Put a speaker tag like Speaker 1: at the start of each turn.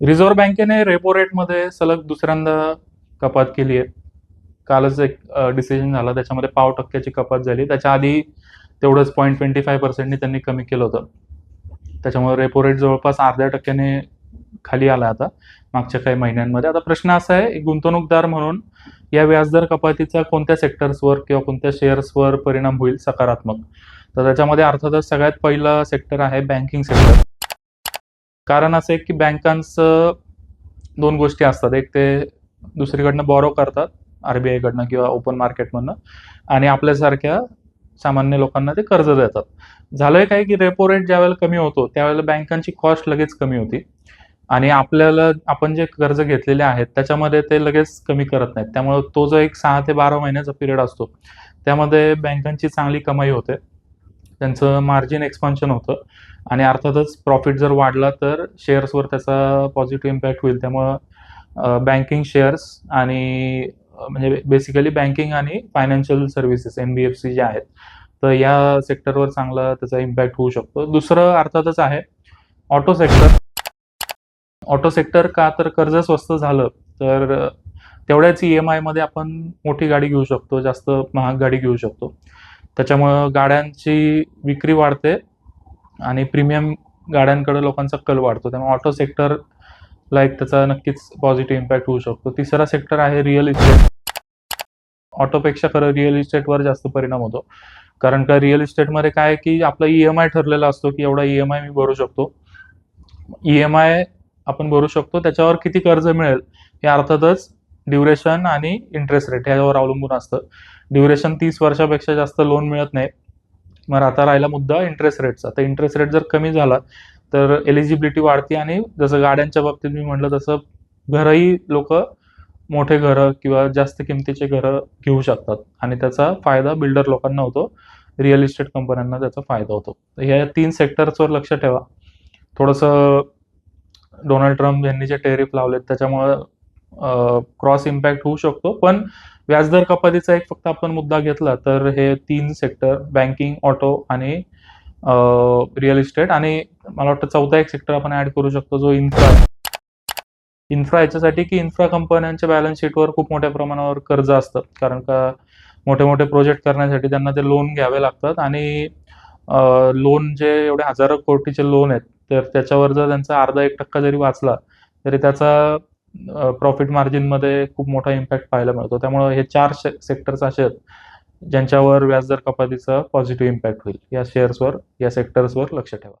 Speaker 1: Reserve बँकेने repo रेटमध्ये सलग दुसऱ्यांदा कपात केली आहे. कालच एक डिसिजन झाला. त्याच्यामध्ये पाव टक्क्याची कपात झाली. त्याच्या आधी तेवढंच पॉईंट ट्वेंटी फाय पर्सेंटनी त्यांनी कमी केलं होतं. त्याच्यामुळे रेपो रेट जवळपास अर्ध्या टक्क्याने खाली आला आता मागच्या काही महिन्यांमध्ये. आता प्रश्न असा आहे एक गुंतवणूकदार म्हणून या व्याजदर कपातीचा कोणत्या सेक्टर्सवर किंवा कोणत्या शेअर्सवर परिणाम होईल सकारात्मक? तर त्याच्यामध्ये अर्थातच सगळ्यात पहिलं सेक्टर आहे बँकिंग सेक्टर कारण असं आहे की बँकांचं दोन गोष्टी असतात. एक ते दुसरीकडनं बॉरो करतात आर बी आयकडनं किंवा ओपन मार्केटमधनं आणि आपल्यासारख्या सामान्य लोकांना ते कर्ज देतात. झालंय काय की रेपो रेट ज्यावेळेला कमी होतो त्यावेळेला बँकांची कॉस्ट लगेच कमी होती. आणि आपल्याला आपण जे कर्ज घेतलेले आहेत त्याच्यामध्ये ते लगेच कमी करत नाहीत. त्यामुळे तो जो एक सहा ते बारा महिन्याचा पिरियड असतो त्यामध्ये बँकांची चांगली कमाई होते. त्यांचं मार्जिन एक्सपान्शन होतं. आणि अर्थातच प्रॉफिट जर वाढला तर शेअर्सवर त्याचा पॉझिटिव्ह इम्पॅक्ट होईल. त्यामुळं बँकिंग शेअर्स आणि म्हणजे बेसिकली बँकिंग आणि financial services N B F C जे आहेत तर या सेक्टरवर चांगला त्याचा इम्पॅक्ट होऊ शकतो. दुसरं अर्थातच आहे ऑटो सेक्टर ऑटो सेक्टर का तर कर्ज स्वस्त झालं तर तेवढ्याच ई एम आयमध्ये आपण मोठी गाडी घेऊ शकतो जास्त महाग गाडी घेऊ शकतो. त्याच्यामुळं गाड्यांची विक्री वाढते आणि प्रीमियम गाड्यांकडे लोकांचा कल वाढतो. त्यामुळे ऑटो सेक्टर लाईक त्याचा नक्कीच पॉझिटिव्ह इम्पॅक्ट होऊ शकतो. तिसरा सेक्टर आहे रिअल इस्टेट ऑटोपेक्षा खरं रिअल इस्टेटवर जास्त परिणाम होतो. कारण का रिअल इस्टेटमध्ये काय आहे की आपला ई एम आय ठरलेला असतो की एवढा ई एम आय मी भरू शकतो. ई एम आय आपण भरू शकतो. त्याच्यावर किती कर्ज मिळेल हे अर्थातच ड्युरेशन आणि इंटरेस्ट रेट ह्याच्यावर अवलंबून असतं. ड्युरेशन तीस वर्षापेक्षा जास्त लोन मिळत नाही. मग आता राहिला मुद्दा इंटरेस्ट रेटचा तर इंटरेस्ट रेट जर कमी झाला तर एलिजिबिलिटी वाढते आणि जसं गाड्यांच्या बाबतीत मी म्हटलं तसं घरही लोक मोठे घरं किंवा जास्त किमतीचे घरं घेऊ शकतात. आणि त्याचा फायदा बिल्डर लोकांना होतो. रिअल इस्टेट कंपन्यांना त्याचा फायदा होतो. तर ह्या तीन सेक्टर्सवर लक्ष ठेवा. थोडंसं डोनाल्ड ट्रम्प यांनी जे टेरिफ लावलेत त्याच्यामुळं क्रॉस इम्पॅक्ट होऊ शकतो. पण व्याजदर कपातीचा एक फक्त आपण मुद्दा घेतला तर हे तीन सेक्टर बँकिंग ऑटो आणि रिअल इस्टेट आणि मला वाटतं चौथा एक सेक्टर आपण ऍड करू शकतो जो इन्फ्रा इन्फ्रा याच्यासाठी की इन्फ्रा कंपन्यांच्या बॅलन्स शीटवर खूप मोठ्या प्रमाणावर कर्ज असतात. कारण का मोठे मोठे प्रोजेक्ट करण्यासाठी त्यांना ते लोन घ्यावे लागतात आणि लोन जे एवढे हजारो कोटीचे लोन आहेत तर त्याच्यावर जर त्यांचा अर्धा एक टक्का जरी वाचला तरी त्याचा प्रॉफिट मार्जिनमध्ये खूप मोठा इम्पॅक्ट पाहायला मिळतो. त्यामुळे हे चार सेक्टर्स असे आहेत ज्यांच्यावर व्याजदर कपातीचा पॉझिटिव्ह इम्पॅक्ट होईल. या शेअर्सवर या सेक्टर्सवर लक्ष ठेवा.